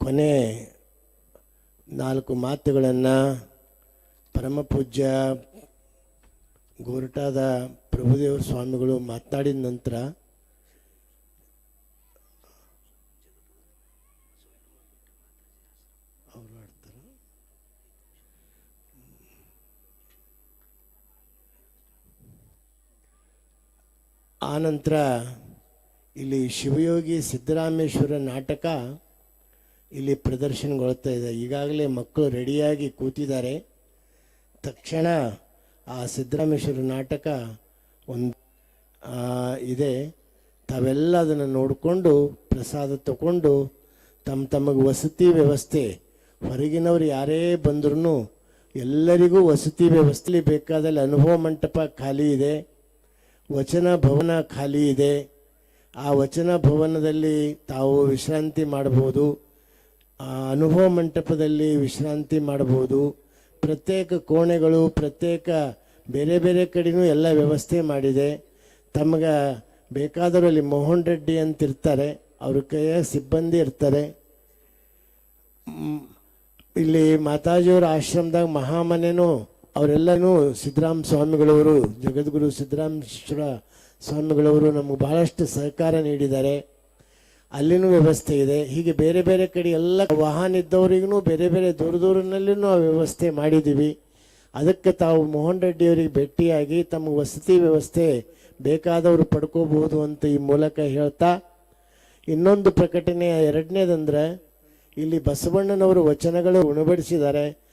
ಕೊನೆ ನಾಲ್ಕು ಮಾತುಗಳನ್ನು ಪರಮಪೂಜ್ಯ ಗೋರಟಾದ ಪ್ರಭುದೇವರ ಸ್ವಾಮಿಗಳು ಮಾತನಾಡಿದ ನಂತರ ಆನಂತರ ಇಲ್ಲಿ ಶಿವಯೋಗಿ ಸಿದ್ದರಾಮೇಶ್ವರ ನಾಟಕ ಇಲ್ಲಿ ಪ್ರದರ್ಶನಗೊಳ್ತಾ ಇದೆ. ಈಗಾಗಲೇ ಮಕ್ಕಳು ರೆಡಿಯಾಗಿ ಕೂತಿದ್ದಾರೆ. ತಕ್ಷಣ ಆ ಸಿದ್ದರಾಮೇಶ್ವರ ನಾಟಕ ಒಂದು ಇದೆ. ತಾವೆಲ್ಲ ಅದನ್ನು ನೋಡಿಕೊಂಡು, ಪ್ರಸಾದ ತಗೊಂಡು, ತಮ್ಮ ತಮಗೆ ವಸತಿ ವ್ಯವಸ್ಥೆ, ಹೊರಗಿನವ್ರು ಯಾರೇ ಬಂದ್ರೂ ಎಲ್ಲರಿಗೂ ವಸತಿ ವ್ಯವಸ್ಥೆಲಿ ಬೇಕಾದಲ್ಲಿ ಅನುಭವ ಮಂಟಪ ಖಾಲಿ ಇದೆ. ವಚನ ಭವನ ಖಾಲಿ ಇದೆ. ಆ ವಚನ ಭವನದಲ್ಲಿ ತಾವು ವಿಶ್ರಾಂತಿ ಮಾಡಬಹುದು, ಆ ಅನುಭವ ಮಂಟಪದಲ್ಲಿ ವಿಶ್ರಾಂತಿ ಮಾಡಬಹುದು. ಪ್ರತ್ಯೇಕ ಕೋಣೆಗಳು, ಪ್ರತ್ಯೇಕ ಬೇರೆ ಬೇರೆ ಕಡೆಯೂ ಎಲ್ಲ ವ್ಯವಸ್ಥೆ ಮಾಡಿದೆ. ತಮಗೆ ಬೇಕಾದರೂ ಅಲ್ಲಿ ಮೋಹನ್ ರೆಡ್ಡಿ ಅಂತ ಇರ್ತಾರೆ ಅವ್ರ ಕೈಯ ಸಿಬ್ಬಂದಿ ಇರ್ತಾರೆ. ಇಲ್ಲಿ ಮಾತಾಜಿಯವರ ಆಶ್ರಮದಾಗ ಮಹಾಮನೆನೂ ಅವರೆಲ್ಲನೂ ಸಿದ್ದರಾಮ ಸ್ವಾಮಿಗಳವರು ಜಗದ್ಗುರು ಸಿದ್ದರಾಮೇಶ್ವರ ಸ್ವಾಮಿಗಳವರು ನಮಗೆ ಬಹಳಷ್ಟು ಸಹಕಾರ ನೀಡಿದ್ದಾರೆ. ಅಲ್ಲಿನೂ ವ್ಯವಸ್ಥೆ ಇದೆ. ಹೀಗೆ ಬೇರೆ ಬೇರೆ ಕಡೆ ಎಲ್ಲ ವಾಹನ ಇದ್ದವರಿಗೂ ಬೇರೆ ಬೇರೆ ದೂರ ದೂರನಲ್ಲಿನೂ ಆ ವ್ಯವಸ್ಥೆ ಮಾಡಿದ್ದೀವಿ. ಅದಕ್ಕೆ ತಾವು ಮೋಹನ್ ರೆಡ್ಡಿ ಅವರಿಗೆ ಭೇಟಿಯಾಗಿ ತಮ್ಮ ವಸತಿ ವ್ಯವಸ್ಥೆ ಬೇಕಾದವರು ಪಡ್ಕೋಬಹುದು ಅಂತ ಈ ಮೂಲಕ ಹೇಳ್ತಾ, ಇನ್ನೊಂದು ಪ್ರಕಟಣೆ ಎರಡನೇದಂದ್ರೆ, ಇಲ್ಲಿ ಬಸವಣ್ಣನವರು ವಚನಗಳು ಉಣಬಡಿಸಿದ್ದಾರೆ.